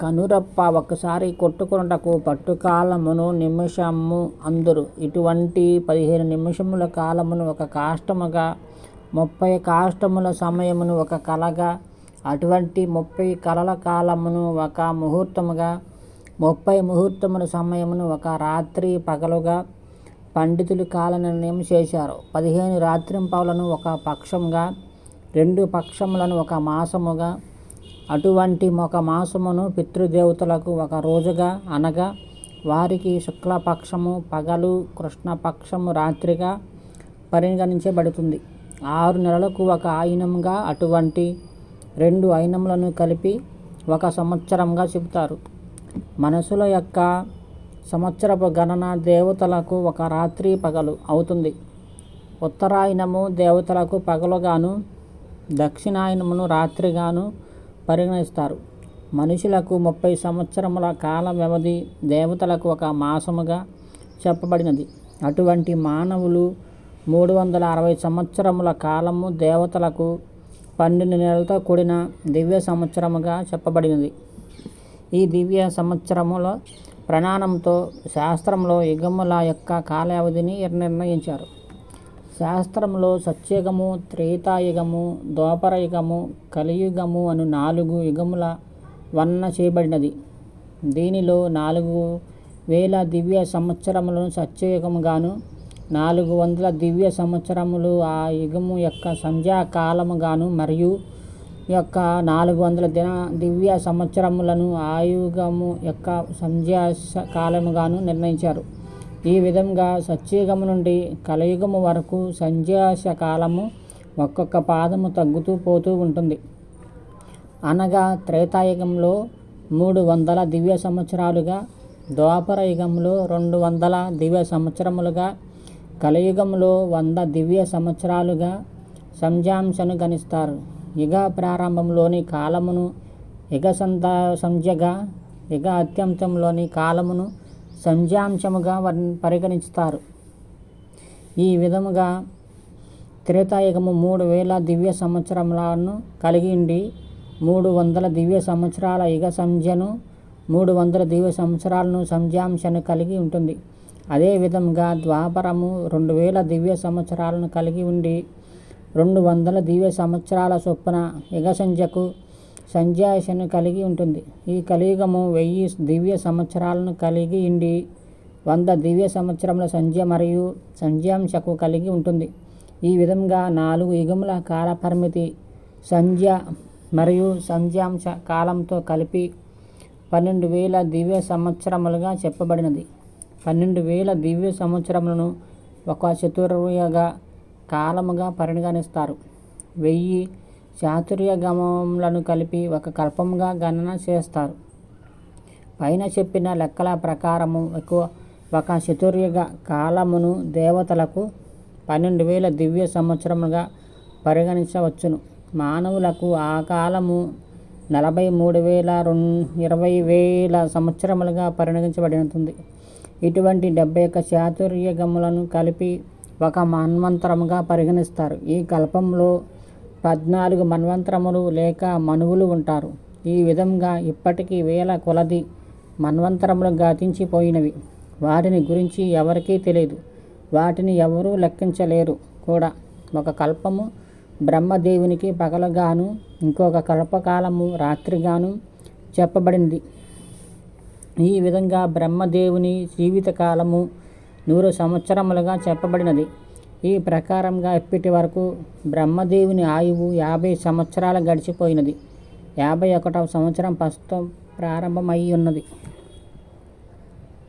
కనురప్ప ఒక్కసారి కొట్టుకొనుటకు పట్టుకాలమును నిమిషము అందురు. ఇటువంటి పదిహేను నిమిషముల కాలమును ఒక కాష్టముగా ముప్పై కాష్టముల సమయమును ఒక కలగా అటువంటి ముప్పై కలల కాలమును ఒక ముహూర్తముగా ముప్పై ముహూర్తముల సమయమును ఒక రాత్రి పగలుగా పండితులు కాల నిర్ణయం చేశారు. పదిహేను రాత్రింపవలను ఒక పక్షంగా రెండు పక్షములను ఒక మాసముగా అటువంటి ఒక మాసమును పితృదేవతలకు ఒక రోజుగా అనగా వారికి శుక్లపక్షము పగలు కృష్ణపక్షము రాత్రిగా పరిగణించబడుతుంది. ఆరు నెలలకు ఒక ఆయనంగా అటువంటి రెండు అయినములను కలిపి ఒక సంవత్సరంగా చెబుతారు. మనసుల యొక్క సంవత్సరపు గణన దేవతలకు ఒక రాత్రి పగలు అవుతుంది. ఉత్తరాయణము దేవతలకు పగలుగాను దక్షిణాయనమును రాత్రిగాను పరిగణిస్తారు. మనుషులకు ముప్పై సంవత్సరముల కాల వ్యవధి దేవతలకు ఒక మాసముగా చెప్పబడినది. అటువంటి మానవులు మూడు వందల అరవై సంవత్సరముల కాలము దేవతలకు పన్నెండు నెలలతో కూడిన దివ్య సంవత్సరముగా చెప్పబడినది. ఈ దివ్య సంవత్సరముల ప్రణాణంతో శాస్త్రంలో యుగముల యొక్క కాలావధిని నిర్ణయించారు. శాస్త్రంలో సత్యయుగము త్రేతాయుగము ద్వాపరయుగము కలియుగము అను నాలుగు యుగముల వర్ణన చేయబడినది. దీనిలో నాలుగు వేల దివ్య సంవత్సరములను సత్యయుగముగాను నాలుగు వందల దివ్య సంవత్సరములు ఆ యుగము యొక్క సంధ్యాకాలముగాను మరియు యొక్క నాలుగు వందల దిన దివ్య సంవత్సరములను ఆయుగము యొక్క సంధ్యా కాలముగాను నిర్ణయించారు. ఈ విధంగా సత్యయుగము నుండి కలయుగము వరకు సంధ్యాస కాలము ఒక్కొక్క పాదము తగ్గుతూ పోతూ ఉంటుంది. అనగా త్రేతాయుగంలో మూడు వందల దివ్య సంవత్సరాలుగా ద్వాపర యుగంలో రెండు వందల దివ్య సంవత్సరములుగా కలియుగంలో వంద దివ్య సంవత్సరాలుగా సంధ్యాంశను గణిస్తారు. యుగ ప్రారంభంలోని కాలమును యుగ సంత సంధ్యగా యుగ అత్యంతంలోని కాలమును సంధ్యాంశముగా పరిగణిస్తారు. ఈ విధముగా త్రేతాయుగము మూడు వేల దివ్య సంవత్సరములను కలిగి ఉండి మూడు వందల దివ్య సంవత్సరాల యుగ సంధ్యను మూడు వందల దివ్య సంవత్సరాలను సంధ్యాంశను కలిగి ఉంటుంది. అదేవిధంగా ద్వాపరము రెండు వేల దివ్య సంవత్సరాలను కలిగి ఉండి రెండు వందల దివ్య సంవత్సరాల చొప్పున యుగ సంధ్యకు సంధ్యాశను కలిగి ఉంటుంది. ఈ కలియుగము వెయ్యి దివ్య సంవత్సరాలను కలిగి ఉండి వంద దివ్య సంవత్సరముల సంధ్య మరియు సంధ్యాంశకు కలిగి ఉంటుంది. ఈ విధంగా నాలుగు యుగముల కాలపరిమితి సంధ్య మరియు సంధ్యాంశ కాలంతో కలిపి పన్నెండు వేల దివ్య సంవత్సరములుగా చెప్పబడినది. పన్నెండు వేల దివ్య సంవత్సరములను ఒక చతుర్యుగ కాలముగా పరిగణిస్తారు. వెయ్యి చాతుర్యగమములను కలిపి ఒక కల్పముగా గణన చేస్తారు. పైన చెప్పిన లెక్కల ప్రకారము ఎక్కువ ఒక చతుర్యుగ కాలమును దేవతలకు పన్నెండు వేల దివ్య సంవత్సరములుగా పరిగణించవచ్చును. మానవులకు ఆ కాలము నలభై మూడు వేల ఇరవై వేల సంవత్సరములుగా పరిగణించబడుతుంది ఇటువంటి డెబ్బై ఒక్క చాతుర్యగములను కలిపి ఒక మన్వంతరముగా పరిగణిస్తారు. ఈ కల్పంలో పద్నాలుగు మన్వంతరములు లేక మనువులు ఉంటారు. ఈ విధంగా ఇప్పటికీ వేల కొలది మన్వంతరములు గతించిపోయినవి. వాటిని గురించి ఎవరికీ తెలియదు వాటిని ఎవరూ లెక్కించలేరు కూడా. ఒక కల్పము బ్రహ్మదేవునికి పగలగాను ఇంకొక కల్పకాలము రాత్రిగాను చెప్పబడింది. ఈ విధంగా బ్రహ్మదేవుని జీవితకాలము నూరు సంవత్సరములుగా చెప్పబడినది. ఈ ప్రకారంగా ఇప్పటి వరకు బ్రహ్మదేవుని ఆయువు యాభై సంవత్సరాలు గడిచిపోయినది. యాభై ఒకటవ సంవత్సరం ప్రస్తుతం ప్రారంభమై ఉన్నది